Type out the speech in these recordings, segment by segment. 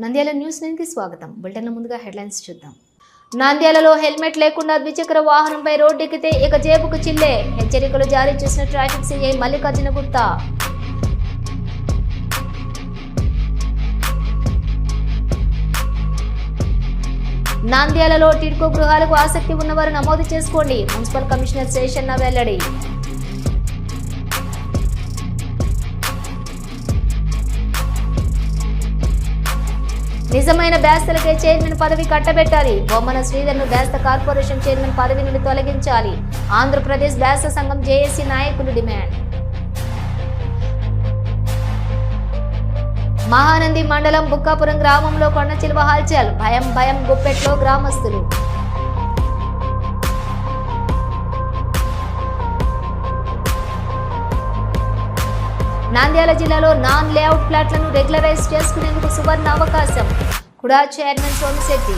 నంద్యాల న్యూస్కి స్వాగతం. బులెటిన్ ముందుగా హెడ్లైన్స్ చూద్దాం. నంద్యాలలో హెల్మెట్ లేకుండా ద్విచక్ర వాహనంపై రోడ్డెక్కితే ఇక జేబుకు చిల్లే. హెచ్చరికలు జారీ చేసిన ట్రాఫిక్ సిఐ మల్లికార్జున గుప్తా. నంద్యాలలో టిడ్కో గృహాలకు ఆసక్తి ఉన్నవారు నమోదు చేసుకోండి. మున్సిపల్ కమిషనర్ శేషన్న వెల్లడి. నిజమైన బ్యాస్తలకే చైర్మన్ పదవి కట్టబెట్టాలి. బొమ్మన శ్రీధర్ను బ్యాస్త కార్పొరేషన్ చైర్మన్ పదవి నుండి తొలగించాలి. ఆంధ్రప్రదేశ్ బ్యాస్త సంఘం జేఏసీ నాయకులు డిమాండ్. మహానంది మండలం బుక్కాపురం గ్రామంలో కొండ చిలువ హల్చల్. భయం భయం గుప్పెట్లో గ్రామస్తులు. నాంద్యాల జిల్లాలో నాన్ లేఅవుట్ ప్లాట్లను రెగ్యులరైజ్ చేసుకునేందుకు సువర్ణ అవకాశం. కుడా చైర్మన్ సోమిశెట్టి.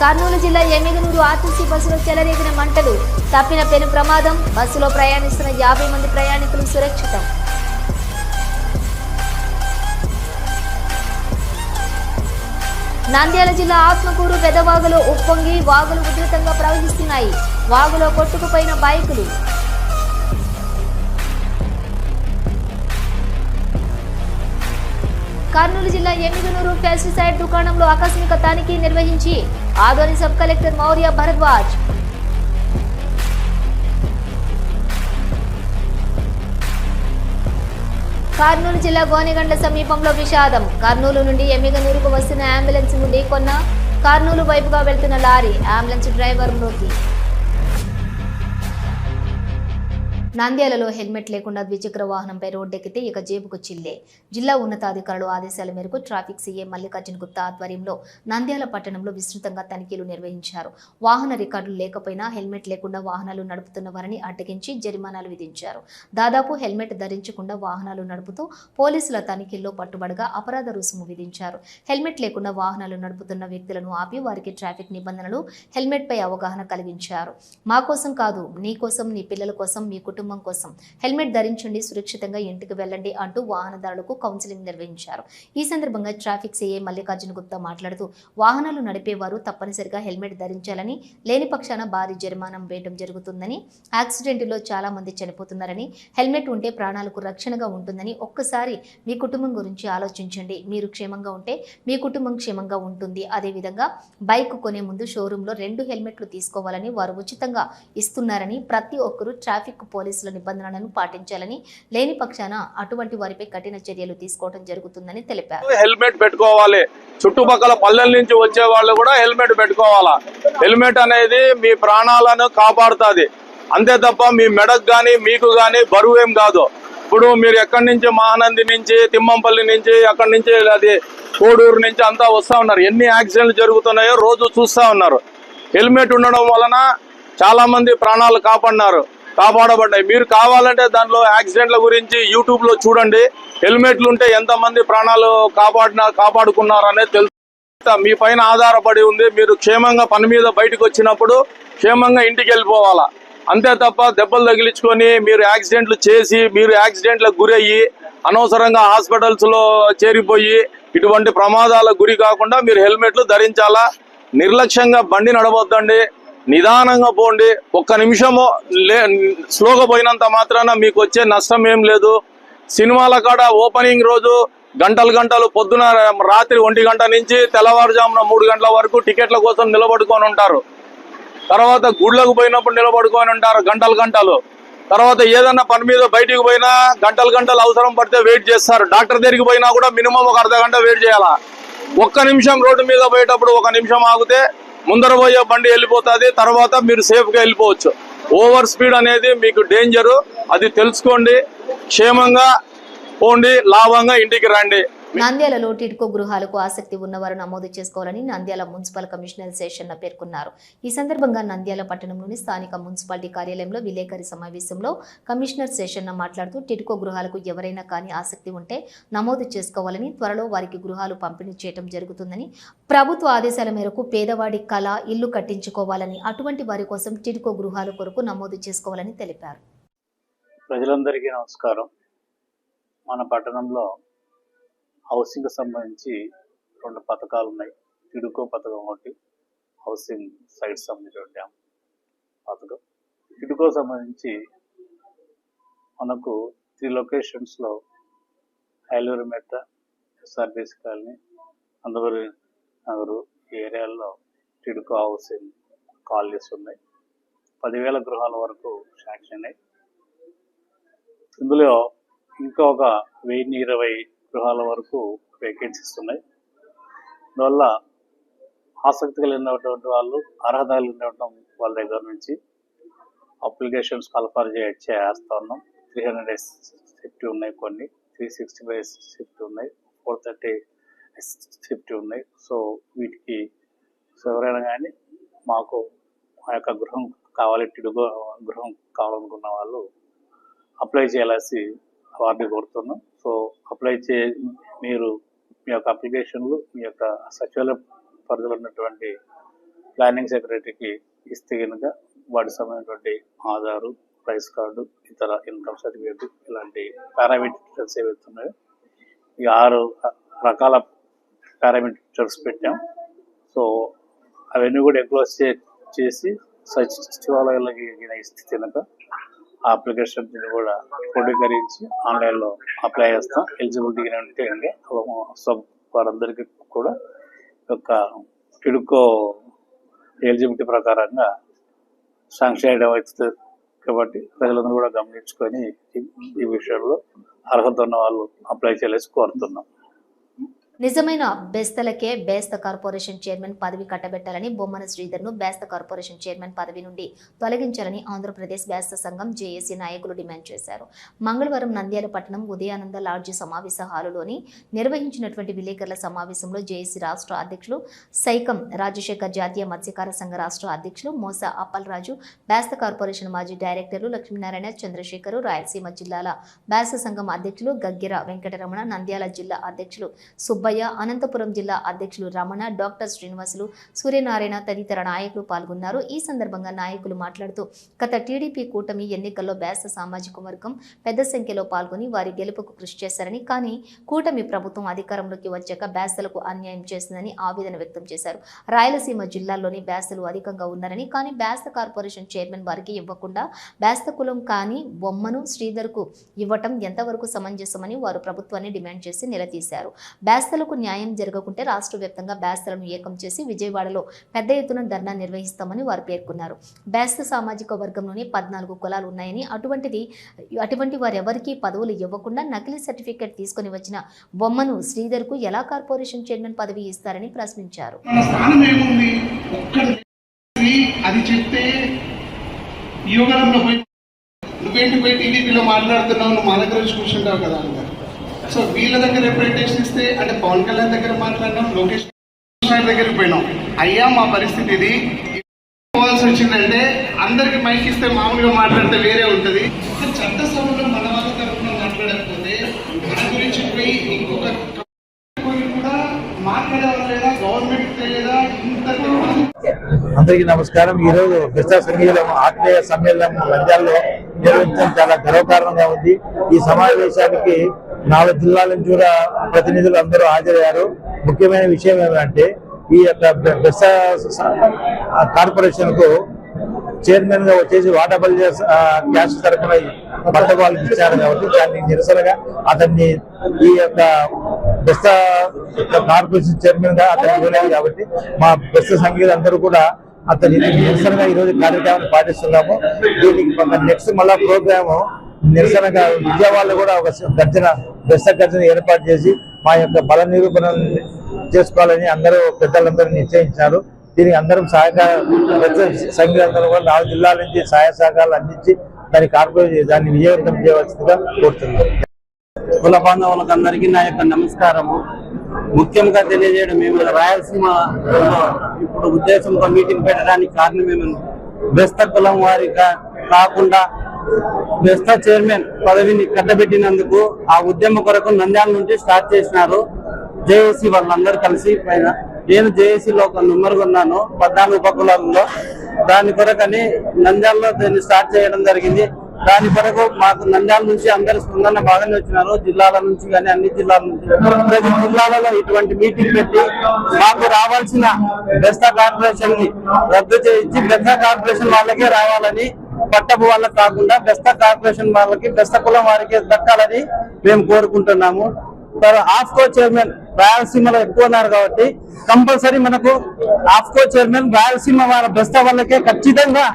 కర్నూలు జిల్లా ఎమ్మిగనూరు ఆర్టీసీ బస్సులో చెలరేగిన మంటలు. తప్పిన పెను ప్రమాదం. బస్సులో ప్రయాణిస్తున్న యాభై మంది ప్రయాణికులు సురక్షితం. నంద్యాల జిల్లా ఆత్మకూరు పెదవాగులో ఉప్పొంగి వాగులు ఉధృతంగా ప్రవహిస్తున్నాయి. వాగులో కొట్టుకుపోయిన బైకులు. కర్నూలు జిల్లా ఎమ్మిగనూరు పెస్టిసైడ్ దుకాణంలో ఆకస్మిక తనిఖీ నిర్వహించి ఆదోని సబ్ కలెక్టర్ మౌర్య భరద్వాజ్. కర్నూలు జిల్లా గోనెగండ్ల సమీపంలో విషాదం. కర్నూలు నుండి ఎమ్మిగనూరుకు వస్తున్న అంబులెన్స్ నుండి కొన్న కర్నూలు వైపుగా వెళ్తున్న లారీ అంబులెన్స్ డ్రైవర్ మృతి నంద్యాలలో హెల్మెట్ లేకుండా ద్విచక్ర వాహనంపై రోడ్డెక్కితే ఇక జేబుకు చిల్లే. జిల్లా ఉన్నతాధికారులు ఆదేశాల మేరకు ట్రాఫిక్ సీఏ మల్లికార్జున గుప్తా ఆధ్వర్యంలో నంద్యాల పట్టణంలో విస్తృతంగా తనిఖీలు నిర్వహించారు. వాహన రికార్డులు లేకపోయినా హెల్మెట్ లేకుండా వాహనాలు నడుపుతున్న వారిని అడ్డగించి జరిమానాలు విధించారు. దాదాపు హెల్మెట్ ధరించకుండా వాహనాలు నడుపుతూ పోలీసుల తనిఖీల్లో పట్టుబడగా అపరాధ రుసుము విధించారు. హెల్మెట్ లేకుండా వాహనాలు నడుపుతున్న వ్యక్తులను ఆపి వారికి ట్రాఫిక్ నిబంధనలు హెల్మెట్పై అవగాహన కలిగించారు. మా కోసం కాదు నీ కోసం నీ పిల్లల కోసం మీ కుటుంబ కోసం హెల్మెట్ ధరించండి సురక్షితంగా ఇంటికి వెళ్ళండి అంటూ వాహనదారులకు కౌన్సిలింగ్ నిర్వహించారు. ఈ సందర్భంగా ట్రాఫిక్ సీఏ మల్లికార్జున గుప్తా మాట్లాడుతూ వాహనాలు నడిపేవారు తప్పనిసరిగా హెల్మెట్ ధరించాలని లేని పక్షాన భారీ జరిమానం వేయడం జరుగుతుందని యాక్సిడెంట్లో చాలా మంది చనిపోతున్నారని హెల్మెట్ ఉంటే ప్రాణాలకు రక్షణగా ఉంటుందని ఒక్కసారి మీ కుటుంబం గురించి ఆలోచించండి. మీరు క్షేమంగా ఉంటే మీ కుటుంబం క్షేమంగా ఉంటుంది. అదేవిధంగా బైక్ కొనే ముందు షోరూంలో రెండు హెల్మెట్లు తీసుకోవాలని వారు ఉచితంగా ఇస్తున్నారని ప్రతి ఒక్కరూ ట్రాఫిక్ పోలీస్ పోలీసుల నిబంధనలను పాటించాలని లేని పక్షాన అటువంటి వారిపై కఠిన చర్యలు తీసుకోవడం జరుగుతుందని తెలిపారు. హెల్మెట్ పెట్టుకోవాలి. చుట్టుపక్కల పల్లెల నుంచి వచ్చే వాళ్ళు కూడా హెల్మెట్ పెట్టుకోవాలా? హెల్మెట్ అనేది మీ ప్రాణాలను కాపాడుతుంది. అంతే తప్ప మీ మెడకు కానీ మీకు కానీ బరువు ఏం కాదు. ఇప్పుడు మీరు ఎక్కడి నుంచి మహానంది నుంచి తిమ్మంపల్లి నుంచి అక్కడి నుంచి అది కోడూరు నుంచి అంతా వస్తా ఉన్నారు. ఎన్ని యాక్సిడెంట్లు జరుగుతున్నాయో రోజు చూస్తా ఉన్నారు. హెల్మెట్ ఉండడం వలన చాలామంది ప్రాణాలు కాపాడినారు. కాపాడబడ్డాయి. మీరు కావాలంటే దాంట్లో యాక్సిడెంట్ల గురించి యూట్యూబ్లో చూడండి. హెల్మెట్లు ఉంటే ఎంతమంది ప్రాణాలు కాపాడిన కాపాడుకున్నారు అనేది తెలుసు. మీ పైన ఆధారపడి ఉంది. మీరు క్షేమంగా పని మీద బయటకు వచ్చినప్పుడు క్షేమంగా ఇంటికి వెళ్ళిపోవాలా. అంతే తప్ప దెబ్బలు తగిలించుకొని మీరు యాక్సిడెంట్లు చేసి మీరు యాక్సిడెంట్లకు గురయ్యి అనవసరంగా హాస్పిటల్స్లో చేరిపోయి ఇటువంటి ప్రమాదాలకు గురి కాకుండా మీరు హెల్మెట్లు ధరించాలా? నిర్లక్ష్యంగా బండి నడవద్దండి. నిదానంగా పోండి. ఒక్క నిమిషము లే స్లోగా పోయినంత మాత్రాన మీకు వచ్చే నష్టం ఏం లేదు. సినిమాల కాడ ఓపెనింగ్ రోజు గంటలు గంటలు పొద్దున రాత్రి ఒంటి గంట నుంచి తెల్లవారుజామున మూడు గంటల వరకు టికెట్ల కోసం నిలబడుకొని ఉంటారు. తర్వాత గుళ్ళకు పోయినప్పుడు నిలబడుకొని ఉంటారు గంటలు గంటలు. తర్వాత ఏదన్నా పని మీద బయటికి పోయినా గంటలు గంటలు అవసరం పడితే వెయిట్ చేస్తారు. డాక్టర్ దగ్గరికి పోయినా కూడా మినిమం ఒక అర్ధ గంట వెయిట్ చేయాలా? ఒక్క నిమిషం రోడ్డు మీద పోయేటప్పుడు ఒక నిమిషం ఆగితే ముందర పోయే బండి వెళ్ళిపోతుంది తర్వాత మీరు సేఫ్గా వెళ్ళిపోవచ్చు. ఓవర్ స్పీడ్ అనేది మీకు డేంజరు అది తెలుసుకోండి. క్షేమంగా పోండి లాభంగా ఇంటికి రండి. నంద్యాలలో టిడ్కో గృహాలకు ఆసక్తి ఉన్నవారు నమోదు చేసుకోవాలని నంద్యాల మున్సిపల్ కమిషనర్ శేషన్న పేర్కొన్నారు. ఈ సందర్భంగా నంద్యాల పట్టణంలోని స్థానిక మున్సిపాలిటీ కార్యాలయంలో విలేకరి సమావేశంలో కమిషనర్ శేషన్న మాట్లాడుతూ టిడ్కో గృహాలకు ఎవరైనా కానీ ఆసక్తి ఉంటే నమోదు చేసుకోవాలని త్వరలో వారికి గృహాలు పంపిణీ చేయడం జరుగుతుందని ప్రభుత్వ ఆదేశాల మేరకు పేదవాడి కళ ఇల్లు కట్టించుకోవాలని అటువంటి వారి కోసం టిడ్కో గృహాల కొరకు నమోదు చేసుకోవాలని తెలిపారు. ప్రజలందరికీ నమస్కారం. మన పట్టణంలో హౌసింగ్ సంబంధించి రెండు పథకాలు ఉన్నాయి. తిడుకో పథకం ఒకటి హౌసింగ్ సైట్ సంబంధించిన పథకం. తిడుకో సంబంధించి మనకు త్రీ లొకేషన్స్లో ఐలూరు మెట్ట ఎస్ఆర్బీసీ కాలనీ అందరూ నగరు ఈ ఏరియాల్లో టిడుకో హౌసింగ్ కాలనీస్ ఉన్నాయి. పదివేల గృహాల వరకు శాంక్షన్ అయ్యాయి ఇందులో ఇంకా ఒక వెయ్యి ఇరవై గృహాల వరకు వేకెన్సీస్ ఉన్నాయి అందువల్ల ఆసక్తి కలిగినటువంటి వాళ్ళు అర్హత కలిగినటువంటి వాళ్ళ దగ్గర నుంచి అప్లికేషన్స్ కల్ఫర్ చేస్తా ఉన్నాం త్రీ హండ్రెడ్ ఫిఫ్టీ ఉన్నాయి కొన్ని. త్రీ సిక్స్టీ ఫైవ్ ఫిఫ్టీ ఉన్నాయి. ఫోర్ థర్టీ ఫిఫ్టీ ఉన్నాయి. సో వీటికి సో ఎవరైనా కానీ మాకు మా యొక్క గృహం కావాలి టిడుగో గృహం కావాలనుకున్న వాళ్ళు అప్లై చేయాల్సి వారిని కోరుతున్నాం. సో అప్లై చే మీరు మీ యొక్క అప్లికేషన్లు మీ యొక్క సచివాలయ పరిధిలో ఉన్నటువంటి ప్లానింగ్ సెక్రటరీకి ఇస్తే కనుక వాటి సంబంధించినటువంటి ఆధారు ప్రైస్ కార్డు ఇతర ఇన్కమ్ సర్టిఫికేట్ ఇలాంటి పారామీటర్స్ ఏవైతే ఉన్నాయో ఈ ఆరు రకాల పారామీటర్స్ పెట్టాం. సో అవన్నీ కూడా ఎంక్లోజ్ చేసి సచివాలయాలకి ఇస్తే కనుక ఆ అప్లికేషన్ కూడా క్రోడీకరించి ఆన్లైన్లో అప్లై చేస్తాం. ఎలిజిబిలిటీ ఉంటే అండి వారందరికీ కూడా ఒక యొక్క టిడుకో ఎలిజిబిలిటీ ప్రకారంగా శాంక్షన్ చేయడం అవుతుంది కాబట్టి ప్రజలందరూ కూడా గమనించుకొని ఈ- ఈ విషయంలో అర్హత ఉన్న వాళ్ళు అప్లై చేయాలని కోరుతున్నాం. నిజమైన బెస్తలకే బేస్త కార్పొరేషన్ చైర్మన్ పదవి కట్టబెట్టాలని బొమ్మన శ్రీధర్ను బేస్త కార్పొరేషన్ చైర్మన్ పదవి నుండి తొలగించాలని ఆంధ్రప్రదేశ్ బేస్త సంఘం జేఏసీ నాయకులు డిమాండ్ చేశారు. మంగళవారం నంద్యాల పట్టణం ఉదయానంద లాడ్జి సమావేశ హాలులోని నిర్వహించినటువంటి విలేకరుల సమావేశంలో జేఏసీ రాష్ట్ర అధ్యక్షులు సైకం రాజశేఖర్ జాతీయ మత్స్యకార సంఘ రాష్ట్ర అధ్యక్షులు మోసా అప్పలరాజు బేస్త కార్పొరేషన్ మాజీ డైరెక్టర్లు లక్ష్మీనారాయణ చంద్రశేఖరు రాయలసీమ జిల్లాల బేస్త సంఘం అధ్యక్షులు గగ్గిర వెంకటరమణ నంద్యాల జిల్లా అధ్యక్షులు సుబ్బయ్య అనంతపురం జిల్లా అధ్యక్షులు రమణ డాక్టర్ శ్రీనివాసులు సూర్యనారాయణ తదితర నాయకులు పాల్గొన్నారు. ఈ సందర్భంగా నాయకులు మాట్లాడుతూ గత టీడీపీ కూటమి ఎన్నికల్లో బేస సామాజిక వర్గం పెద్ద సంఖ్యలో పాల్గొని వారి గెలుపుకు కృషి చేశారని కానీ కూటమి ప్రభుత్వం అధికారంలోకి వచ్చాక బేసలకు అన్యాయం చేసిందని ఆవేదన వ్యక్తం చేశారు. రాయలసీమ జిల్లాల్లోని బేసలు అధికంగా ఉన్నారని కానీ బేస్త కార్పొరేషన్ చైర్మన్ వారికి ఇవ్వకుండా బేస్త కులం కానీ బొమ్మను శ్రీధర్కు ఇవ్వటం ఎంతవరకు సమంజసమని వారు ప్రభుత్వాన్ని డిమాండ్ చేసి నిలదీశారు. బేస్తలకు న్యాయం జరగకుంటే రాష్ట్ర వ్యాప్తంగా బేస్తలను ఏకం చేసి విజయవాడలో పెద్ద ఎత్తున ధర్నా నిర్వహిస్తామని వారు పేర్కొన్నారు. బ్యాస్త సామాజిక వర్గంలోని పద్నాలుగు కులాలు ఉన్నాయని అటువంటిది అటువంటి వారెవరికీ పదవులు ఇవ్వకుండా నకిలీ సర్టిఫికెట్ తీసుకొని వచ్చిన బొమ్మను శ్రీధర్కు ఎలా కార్పొరేషన్ చైర్మన్ పదవి ఇస్తారని ప్రశ్నించారు. అది చెప్తే యువగలంలో పోయి నువ్వేంటి పోయి టీడీపీలో మాట్లాడుతున్నావు? నువ్వు మా దగ్గర వచ్చి కూర్చుంటావు కదా అన్నారు సో వీళ్ళ దగ్గర రిప్రజెంటేషన్ ఇస్తే అంటే పవన్ కళ్యాణ్ దగ్గర మాట్లాడినాం లోకేష్ గారి దగ్గరికి పోయినాం. అయ్యా మా పరిస్థితి ఇది. పోవాల్సి వచ్చిందంటే అందరికి మైక్ ఇస్తే మామూలుగా మాట్లాడితే వేరే ఉంటది. చట్టసభలో మన వాళ్ళ తరఫున మాట్లాడకపోతే మన గురించి పోయి ఇంకొక కూడా మాట్లాడేవాళ్ళేదా గవర్నమెంట్ తెలియదా ఇంత అందరికీ నమస్కారం. ఈ రోజు క్రిస్తా ఆత్మీయ సమ్మేళనం నంద్యాలలో నిర్వహించడం చాలా గర్వకారణంగా ఉంది. ఈ సమావేశానికి నాలుగు జిల్లాల నుంచి కూడా ప్రతినిధులు అందరూ హాజరయ్యారు. ముఖ్యమైన విషయం ఏమంటే ఈ యొక్క క్రిస్తా కార్పొరేషన్కు చైర్మన్గా వచ్చేసి వాటబల్ క్యాష్ తరఫున భర్త వాళ్ళకి ఇచ్చారు కాబట్టి దాన్ని నిరసనగా అతన్ని ఈ యొక్క బెస్త కార్పొరేషన్ చైర్మన్గా అతన్ని ఇవ్వలేదు కాబట్టి మా బెస్త సంఘీయులు అందరూ కూడా అతని నిరసనగా ఈ రోజు కార్యక్రమాన్ని పాటిస్తున్నాము. దీనికి నెక్స్ట్ మళ్ళా ప్రోగ్రాము నిరసనగా విజయవాడలో కూడా ఒక గర్జన బెస్త ఏర్పాటు చేసి మా యొక్క బల నిరూపణ చేసుకోవాలని అందరూ పెద్దలందరూ నిశ్చయించారు దీనికి అందరం సహాయక సంఘాలందరూ కూడా నాలుగు జిల్లాల నుంచి సహాయ సహకారాలు అందించి దాని కార్పొరేట్ దాన్ని విజయవంతం చేయవలసిందిగా కోరుతున్నాం. కుల బాంధవులకు అందరికీ నా యొక్క నమస్కారము. ముఖ్యంగా తెలియజేయడం మేము రాయలసీమ ఇప్పుడు ఉద్దేశంతో మీటింగ్ పెట్టడానికి కారణం ఏమని? బెస్త కులం వారిగా కాకుండా బెస్తా చైర్మన్ పదవిని కట్టబెట్టినందుకు ఆ ఉద్యమ కొరకు నంద్యాల నుంచి స్టార్ట్ చేసినారు జేఏసీ వాళ్ళందరూ కలిసి. పైన నేను జేఏసీలో ఒక నెంబర్గా ఉన్నాను పద్నాలుగు ఉపకులాలలో. దాని కొరకని నంద్యాలలో దీన్ని స్టార్ట్ చేయడం జరిగింది. దాని కొరకు మాకు నంద్యాల నుంచి అందరు స్పందన బాగానే వచ్చినారు జిల్లాల నుంచి కానీ అన్ని జిల్లాల నుంచి. ప్రతి జిల్లాలలో ఇటువంటి మీటింగ్ పెట్టి మాకు రావాల్సిన బెస్తా కార్పొరేషన్ని రద్దు చేయించి బెస్తా కార్పొరేషన్ వాళ్ళకే రావాలని పట్టపు వాళ్ళకి కాకుండా బెస్త కార్పొరేషన్ వాళ్ళకి బెస్త కులం వారికి దక్కాలని మేము కోరుకుంటున్నాము. ఆఫ్కో చైర్మన్ రాయలసీమలో ఎక్కువ ఉన్నారు కాబట్టి కంపల్సరీ మనకు ఆఫ్కో చైర్మన్ రాయలసీమ వాళ్ళ బెస్త వాళ్ళకే ఖచ్చితంగా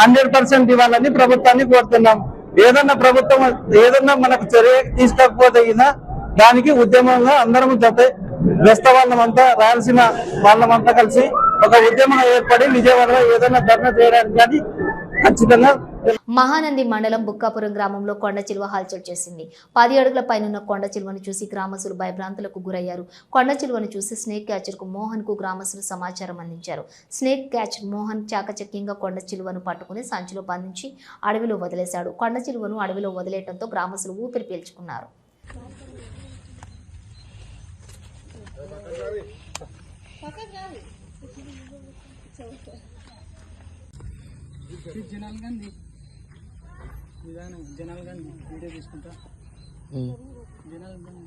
హండ్రెడ్ పర్సెంట్ ఇవ్వాలని ప్రభుత్వాన్ని కోరుతున్నాం. ఏదన్నా ప్రభుత్వం ఏదన్నా మనకు చర్య తీసుకోకపోతే దానికి ఉద్యమంగా అందరం జత బెస్త వాళ్ళమంతా రాయలసీమ వాళ్ళమంతా కలిసి ఒక ఉద్యమం ఏర్పడి విజయవాడలో ఏదైనా ధర్నా చేయడానికి కానీ ఖచ్చితంగా. మహానంది మండలం బుక్కాపురం గ్రామంలో కొండ చిలువ హల్చల్ చేసింది. పది అడుగుల పైనున్న కొండ చిలువను చూసి గ్రామస్తులు భయభ్రాంతులకు గురయ్యారు. కొండ చిలువను చూసి స్నేక్ క్యాచర్కు మోహన్కు గ్రామస్తులు సమాచారం అందించారు. స్నేక్ క్యాచర్ మోహన్ చాకచక్యంగా కొండ చిలువను పట్టుకుని సంచిలో బంధించి అడవిలో వదిలేశాడు. కొండ చిలువను అడవిలో వదిలేయడంతో గ్రామస్తులు ఊపిరి పీల్చుకున్నారు. జనాలు కానీ నిదానం జనాలు కానీ వీడియో తీసుకుంటా. జనాలు కానీ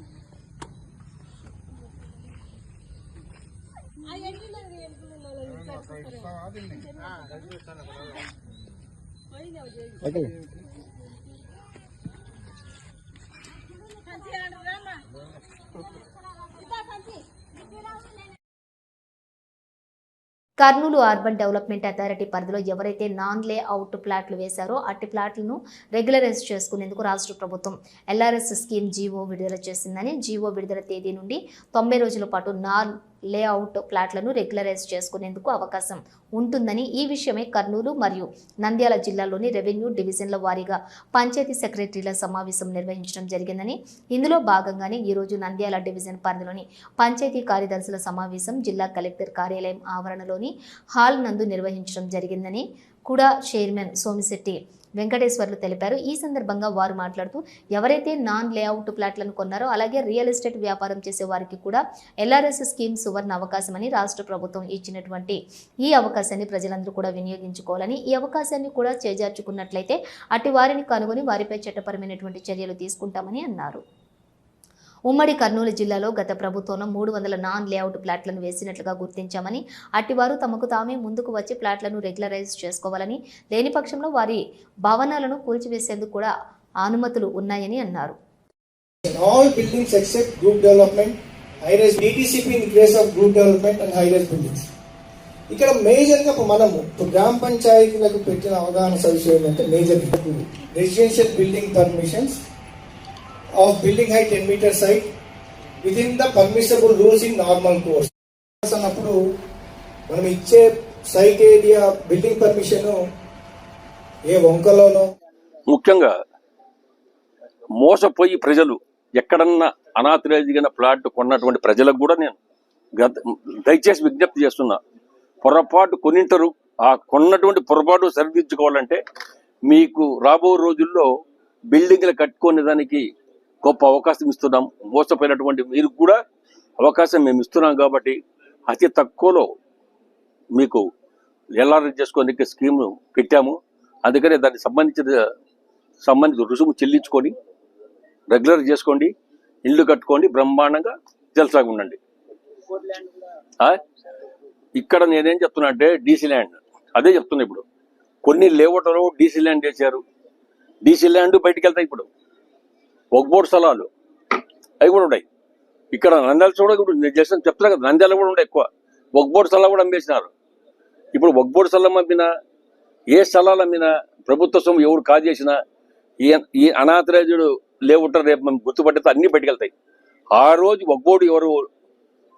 కర్నూలు అర్బన్ డెవలప్మెంట్ అథారిటీ పరిధిలో ఎవరైతే నాన్ లే అవుట్ ప్లాట్లు వేశారో అట్టి ప్లాట్లను రెగ్యులరైజ్ చేసుకునేందుకు రాష్ట్ర ప్రభుత్వం ఎల్ఆర్ఎస్ స్కీమ్ జీవో విడుదల చేసిందని జీవో విడుదల తేదీ నుండి తొంభై రోజుల పాటు నాన్ లేఅవుట్ ప్లాట్లను రెగ్యులరైజ్ చేసుకునేందుకు అవకాశం ఉంటుందని ఈ విషయమై కర్నూలు మరియు నంద్యాల జిల్లాలోని రెవెన్యూ డివిజన్ల వారీగా పంచాయతీ సెక్రటరీల సమావేశం నిర్వహించడం జరిగిందని. ఇందులో భాగంగానే ఈరోజు నంద్యాల డివిజన్ పరిధిలోని పంచాయతీ కార్యదర్శుల సమావేశం జిల్లా కలెక్టర్ కార్యాలయం ఆవరణలోని హాల్ నందు నిర్వహించడం జరిగిందని కూడా చైర్మన్ సోమిశెట్టి వెంకటేశ్వర్లు తెలిపారు. ఈ సందర్భంగా వారు మాట్లాడుతూ ఎవరైతే నాన్ లేఅవుట్ ప్లాట్లను కొన్నారో అలాగే రియల్ ఎస్టేట్ వ్యాపారం చేసే వారికి కూడా ఎల్ఆర్ఎస్ స్కీమ్ సువర్ణ అవకాశమని రాష్ట్ర ప్రభుత్వం ఇచ్చినటువంటి ఈ అవకాశాన్ని ప్రజలందరూ కూడా వినియోగించుకోవాలని ఈ అవకాశాన్ని కూడా చేజార్చుకున్నట్లయితే అటు వారిని కనుగొని వారిపై చట్టపరమైనటువంటి చర్యలు తీసుకుంటామని అన్నారు. ఉమ్మడి కర్నూలు జిల్లాలో గత ప్రభుత్వంలో మూడు వందల నాన్ లేఅవుట్ ప్లాట్లను వేసినట్లుగా గుర్తించామని అట్టివారు తమకు తామే ముందుకు వచ్చి ప్లాట్లను రెగ్యులరైజ్ చేసుకోవాలని లేని పక్షంలో వారి భవనాలను కూల్చివేసేందుకు కూడా అనుమతులు ఉన్నాయని అన్నారు. All buildings except group development, high-rise DTCP in case of group development and high-rise ఇక్కడ మేజర్గా మనము ఇప్పుడు గ్రామ పంచాయతీలకు పెట్టిన అవగాహన సదస్సు ఏంటంటే major residential building permissions of building height ten meter site within the permissible rules in normal course. అన్నప్పుడు మనం ఇచ్చే సైట్ ఏరియా బిల్డింగ్ పర్మిషన్ ఏ వంకలోనో ముఖ్యంగా మోసపోయి ప్రజలు ఎక్కడన్నా అనాథరైజ్గిన ప్లాట్ కొన్నటువంటి ప్రజలకు కూడా నేను గత- దయచేసి విజ్ఞప్తి చేస్తున్నా పొరపాటు కొనింటారు. ఆ కొన్నటువంటి పొరపాటు సరిదిద్దుకోవాలంటే మీకు రాబో రోజుల్లో బిల్డింగ్లు కట్టుకునే దానికి గొప్ప అవకాశం ఇస్తున్నాం. మోసపోయినటువంటి మీరు కూడా అవకాశం మేము ఇస్తున్నాం కాబట్టి అతి తక్కువలో మీకు ఎల్ఆర్ఎస్ చేసుకోనికి స్కీమ్ పెట్టాము. అందుకనే దానికి సంబంధించిన సంబంధిత రుసుము చెల్లించుకొని రెగ్యులర్ చేసుకోండి. ఇల్లు కట్టుకోండి. బ్రహ్మాండంగా జల్సాగా ఉండండి. ఇక్కడ నేనేం చెప్తున్నా అంటే డీసీ ల్యాండ్. అదే చెప్తున్నా ఇప్పుడు. కొన్ని లేఅవుట్లో డీసీ ల్యాండ్ చేశారు డీసీ ల్యాండ్ బయటికి వెళ్తాయి ఇప్పుడు. ఒగ్బోర్డు స్థలాలు. అవి కూడా ఉన్నాయి. ఇక్కడ నంద్యాల కూడా ఇప్పుడు నేను చేసిన చెప్తున్నా కదా నంద్యాల కూడా ఉండే ఎక్కువ. ఒగ్బోర్డు స్థలాలు కూడా అమ్మేసినారు. ఇప్పుడు ఒగ్బోర్డు స్థలం అమ్మినా ఏ స్థలాలు అమ్మినా ప్రభుత్వ సొమ్ము ఎవరు కాజేసినా ఈ ఈ అనాథరాజుడు లేవుంటారు రేపు మనం గుర్తుపట్టితే అన్ని బయటకెళ్తాయి ఆ రోజు ఒక్కోడు ఎవరు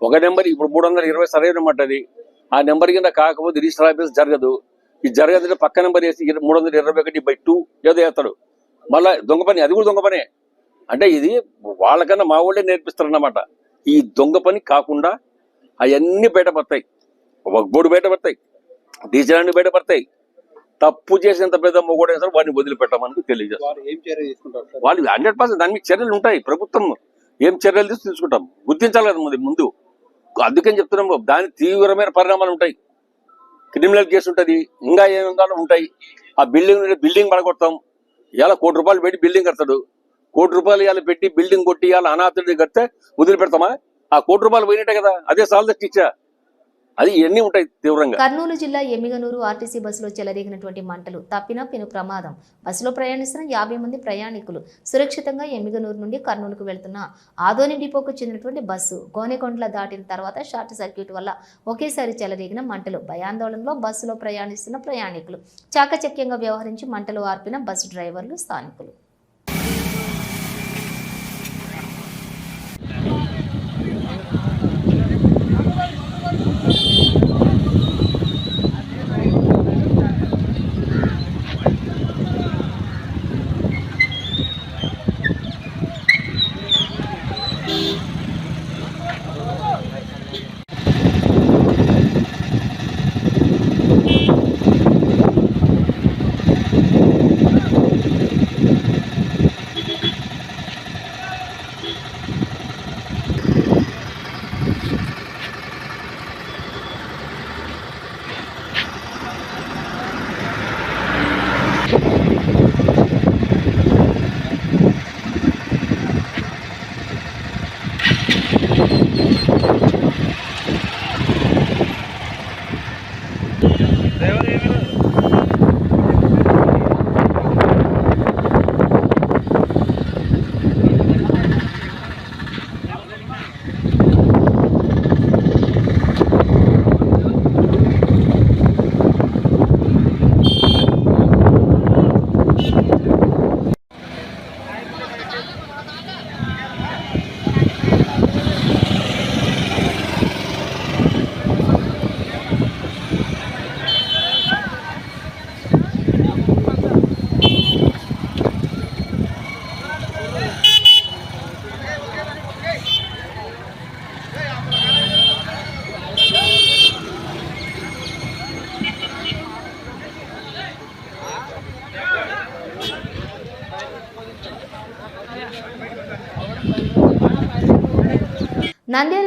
ఒక నెంబర్ ఇప్పుడు మూడు వందల ఇరవై సరైన అది. ఆ నెంబర్ కింద కాకపోతే రిజిస్టర్ ఆఫీస్ జరగదు. ఇది జరగదంటే పక్క నెంబర్ వేసి మూడు వందల ఇరవై ఒకటి బై టూ ఏదో వేస్తాడు. మళ్ళీ దొంగ పని అది కూడా దొంగ పనే. అంటే ఇది వాళ్ళకన్నా మా వాళ్ళే నేర్పిస్తారన్నమాట. ఈ దొంగ పని కాకుండా అవన్నీ బయటపడతాయి. ఒక్కోడు బయటపడతాయి. డీజిల్ బయటపడతాయి. తప్పు చేసినంత పెద్ద మొగోడే సార్ వాడిని వదిలిపెట్టమని తెలియజేస్తారు వాళ్ళు హండ్రెడ్ పర్సెంట్ దాని మీద చర్యలు ఉంటాయి. ప్రభుత్వం ఏం చర్యలు తీసి తీసుకుంటాం. గుర్తించాలి కదా ముందు ముందు. అందుకని చెప్తున్నాం దాని తీవ్రమైన పరిణామాలు ఉంటాయి. క్రిమినల్ కేసు ఉంటుంది. ఇంకా ఏమైనా ఉంటాయి. ఆ బిల్డింగ్ బిల్డింగ్ పడగొడతాం. ఇవాళ కోటి రూపాయలు పెట్టి బిల్డింగ్ కడతాడు. కోటి రూపాయలు ఇవాళ పెట్టి బిల్డింగ్ కొట్టి ఇవాళ అనాథుడి కడితే వదిలిపెడతామా? ఆ కోటి రూపాయలు పోయినట్టే కదా అదే సాల్ ఇచ్చా. అది ఎన్ని ఉంటాయి తీవ్రంగా? కర్నూలు జిల్లా ఎమ్మిగనూరు ఆర్టీసీ బస్సులో చెలరేగినటువంటి మంటలు తప్పిన పెను ప్రమాదం. బస్సులో ప్రయాణిస్తున్న యాభై మంది ప్రయాణికులు సురక్షితంగా ఎమ్మిగనూరు నుండి కర్నూలుకు వెళ్తున్న ఆదోని డిపోకు చెందినటువంటి బస్సు గోనెకొండల దాటిన తర్వాత షార్ట్ సర్క్యూట్ వల్ల ఒకేసారి చెలరేగిన మంటలు. భయాందోళనలో బస్సులో ప్రయాణిస్తున్న ప్రయాణికులు చాకచక్యంగా వ్యవహరించి మంటలు ఆర్పిన బస్సు డ్రైవర్లు స్థానికులు.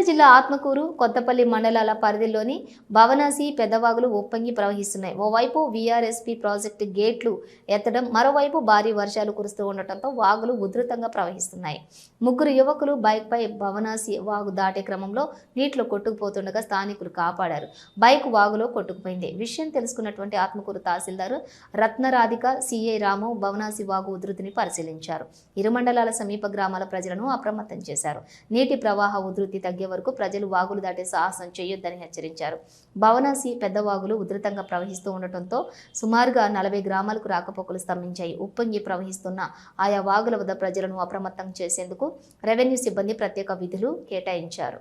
నంద్యాల జిల్లా ఆత్మకూరు కొత్తపల్లి మండలాల పరిధిలోని భవనాసి పెద్దవాగులు ఉప్పొంగి ప్రవహిస్తున్నాయి. ఓవైపు వీఆర్ఎస్పీ ప్రాజెక్టు గేట్లు ఎత్తడం మరోవైపు భారీ వర్షాలు కురుస్తూ ఉండటంతో వాగులు ఉధృతంగా ప్రవహిస్తున్నాయి. ముగ్గురు యువకులు బైక్పై భవనాసి వాగు దాటే క్రమంలో నీటిలో కొట్టుకుపోతుండగా స్థానికులు కాపాడారు. బైక్ వాగులో కొట్టుకుపోయింది. విషయం తెలుసుకున్నటువంటి ఆత్మకూరు తహసీల్దార్ రత్నరాధిక సిఐ రాము భవనాసి వాగు ఉధృతిని పరిశీలించారు. ఇరు మండలాల సమీప గ్రామాల ప్రజలను అప్రమత్తం చేశారు. నీటి ప్రవాహ ఉధృతి తగ్గే వరకు ప్రజలు వాగులు దాటే సాహసం చేయొద్దని హెచ్చరించారు. భవనాసి పెద్ద వాగులు ఉధృతంగా ప్రవహిస్తూ ఉండటంతో సుమారుగా నలభై గ్రామాలకు రాకపోకలు స్తంభించాయి. ఉప్పొంగి ప్రవహిస్తున్న ఆయా వాగుల వద్ద ప్రజలను అప్రమత్తం చేసేందుకు రెవెన్యూ సిబ్బంది ప్రత్యేక విధులు కేటాయించారు.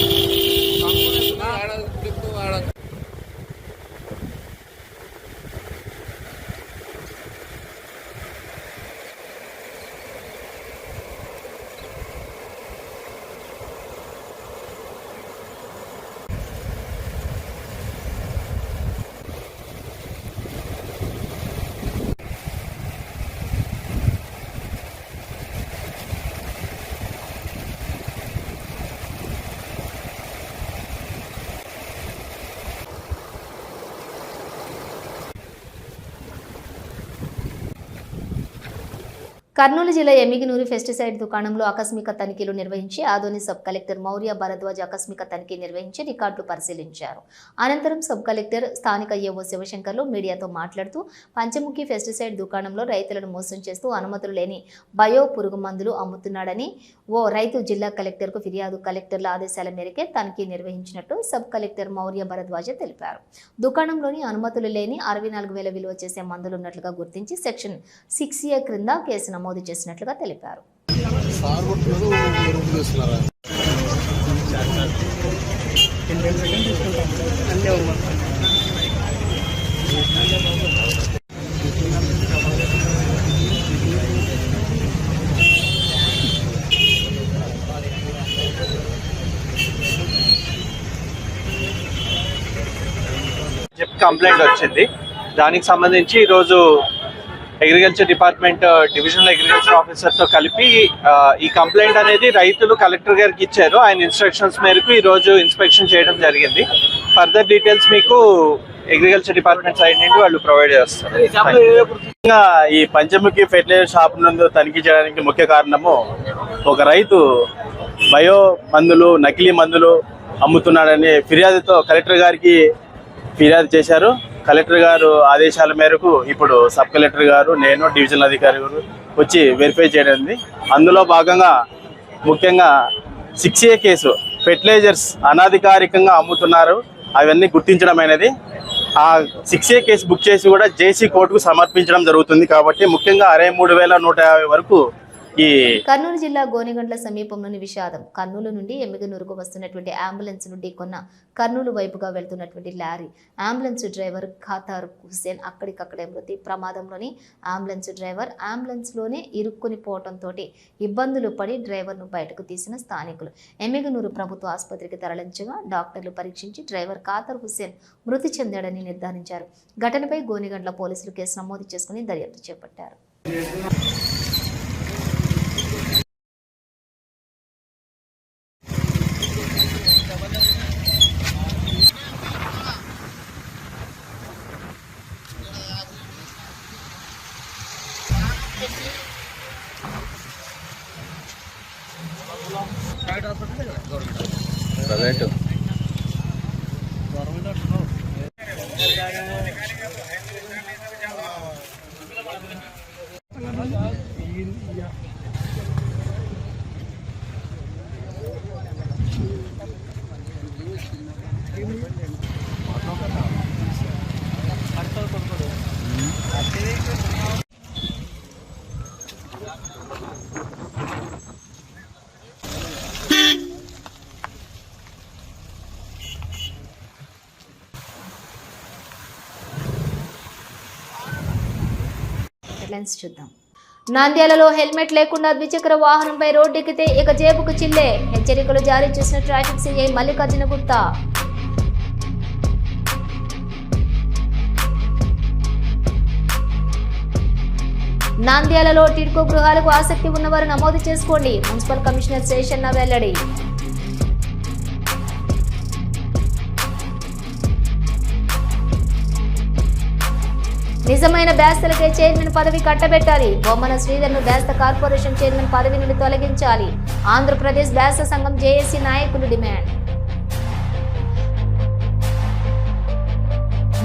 ఏమేమైంది కర్నూలు జిల్లా ఎమ్మిగినూరు పెస్టిసైడ్ దుకాణంలో ఆకస్మిక తనిఖీలు నిర్వహించి ఆదోని సబ్ కలెక్టర్ మౌర్య భరద్వాజ్ ఆకస్మిక తనిఖీ నిర్వహించి రికార్డులు పరిశీలించారు. అనంతరం సబ్ కలెక్టర్ స్థానిక ఏవో శివశంకర్లు మీడియాతో మాట్లాడుతూ పంచముఖి పెస్టిసైడ్ దుకాణంలో రైతులను మోసం చేస్తూ అనుమతులు లేని బయో పురుగు మందులు అమ్ముతున్నాడని ఓ రైతు జిల్లా కలెక్టర్కు ఫిర్యాదు కలెక్టర్ల ఆదేశాల మేరకే తనిఖీ నిర్వహించినట్టు సబ్ కలెక్టర్ మౌర్య భరద్వాజ తెలిపారు. దుకాణంలోని అనుమతులు లేని అరవై నాలుగు వేల విలువ చేసే మందులు ఉన్నట్లుగా గుర్తించి సెక్షన్ సిక్స్ ఏ క్రింద కేసు నమోదు చేసినట్లుగా తెలిపారు. చెప్పి కంప్లైంట్ వచ్చింది. దానికి సంబంధించి ఈరోజు అగ్రికల్చర్ డిపార్ట్మెంట్ డివిజనల్ అగ్రికల్చర్ ఆఫీసర్తో కలిపి ఈ కంప్లైంట్ అనేది రైతులు కలెక్టర్ గారికి ఇచ్చారు. ఆయన ఇన్స్ట్రక్షన్స్ మేరకు ఈ రోజు ఇన్స్పెక్షన్ చేయడం జరిగింది. ఫర్దర్ డీటెయిల్స్ మీకు అగ్రికల్చర్ డిపార్ట్మెంట్ సైడ్ నుండి వాళ్ళు ప్రొవైడ్ చేస్తారు. ఈ పంచముఖి ఫెర్టిలైజర్ షాప్ నందు తనిఖీ చేయడానికి ముఖ్య కారణము ఒక రైతు బయో మందులు నకిలీ మందులు అమ్ముతున్నాడనే ఫిర్యాదుతో కలెక్టర్ గారికి ఫిర్యాదు చేశారు. కలెక్టర్ గారు ఆదేశాల మేరకు ఇప్పుడు సబ్ కలెక్టర్ గారు నేను డివిజనల్ అధికారి గారు వచ్చి వెరిఫై చేయడం అందులో భాగంగా ముఖ్యంగా సిక్స్ ఏ కేసు ఫెర్టిలైజర్స్ అనాధికారికంగా అమ్ముతున్నారు. అవన్నీ గుర్తించడం అనేది ఆ సిక్స్ ఏ కేసు బుక్ చేసి కూడా జేసీ కోర్టుకు సమర్పించడం జరుగుతుంది కాబట్టి ముఖ్యంగా అరవై మూడు వేల నూట యాభై వరకు ఈ కర్నూలు జిల్లా గోనెగండ్ల సమీపంలోని విషాదం. కర్నూలు నుండి ఎమ్మిగనూరుకు వస్తున్నటువంటి అంబులెన్స్ నుండి కొన్న కర్నూలు వైపుగా వెళ్తున్నటువంటి lorry. Ambulance driver Khatar Hussain అక్కడికక్కడే మృతి. ప్రమాదంలోని అంబులెన్స్ డ్రైవర్ అంబులెన్స్లోనే ఇరుక్కుని పోవడంతో ఇబ్బందులు పడి డ్రైవర్ను బయటకు తీసిన స్థానికులు. ఎమ్మిగనూరు ప్రభుత్వ ఆసుపత్రికి తరలించగా డాక్టర్లు పరీక్షించి డ్రైవర్ ఖాతర్ హుసేన్ మృతి చెందాడని నిర్ధారించారు. ఘటనపై గోనెగండ్ల పోలీసులు కేసు నమోదు చేసుకుని దర్యాప్తు చేపట్టారు. హెడ్లైన్స్ చూద్దాం. నంద్యాలలో హెల్మెట్ లేకుండా ద్విచక్ర వాహనంపై రోడ్డెక్కితే ఇక జేబుకు చిల్లే. హెచ్చరికలు జారీ చేసిన ట్రాఫిక్ సీఐ మల్లికార్జున గుప్తా. నంద్యాలలో టిడ్కో గృహాలకు ఆసక్తి ఉన్నవారు నమోదు చేసుకోండి. మున్సిపల్ కమిషనర్ శేషన్న వెల్లడి. నిజమైన బ్యాస్తలకే చైర్మన్ పదవి కట్టబెట్టాలి. బొమ్మన శ్రీధర్ను బ్యాస్త కార్పొరేషన్ చైర్మన్ పదవి నుండి తొలగించాలి. ఆంధ్రప్రదేశ్ బ్యాస్త సంఘం జేఏసీ నాయకులు డిమాండ్.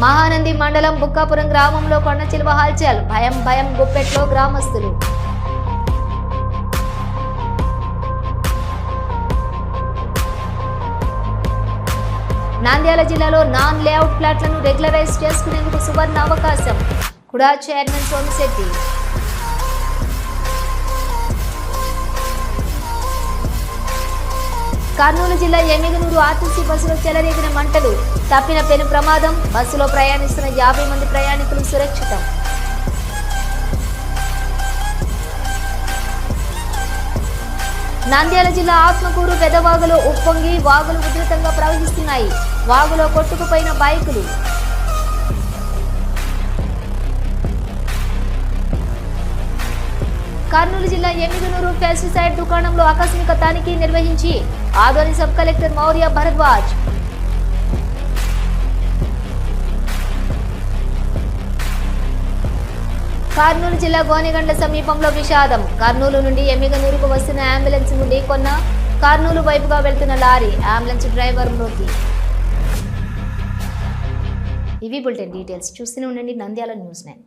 మహానంది మండలం బుక్కాపురం గ్రామంలో కొండ చిలువ హాల్చల్. భయం భయం గుప్పెట్లో గ్రామస్తులు. నాంద్యాల జిల్లాలో నాన్ లేఅవుట్ ప్లాట్లను రెగ్యులరైజ్ చేసుకునేందుకు సువర్ణ అవకాశం. కుడా చైర్మన్ సోమిశెట్టి. కర్నూలు జిల్లా ఎమ్మిగనూరు ఆర్టీసీ బస్సులో చెలరేగిన మంటలు. తప్పిన పెను ప్రమాదం. బస్సులో ప్రయాణిస్తున్న యాభై మంది ప్రయాణికులు సురక్షితం. నంద్యాల జిల్లా ఆత్మకూరు పెదవాగులో ఉప్పొంగి వాగులు ఉధృతంగా ప్రవహిస్తున్నాయి. వాగులో కొట్టుకుపోయిన బైకులు. కర్నూలు జిల్లా ఎమ్మిగనూరు పెస్టిసైడ్ దుకాణంలో ఆకస్మిక తనిఖీ నిర్వహించి ఆదోని సబ్ కలెక్టర్ మౌర్య భరద్వాజ్ కర్నూలు జిల్లా గోనెగండ్ల సమీపంలో విషాదం. కర్నూలు నుండి ఎమ్మిగనూరుకు వస్తున్న అంబులెన్స్ నుండి కొన్న కర్నూలు వైపుగా వెళ్తున్న లారీ అంబులెన్స్ డ్రైవర్ మృతి ఇవి బులెటిన్ డీటెయిల్స్. చూస్తూనే ఉండండి నంద్యాల న్యూస్ నైన్.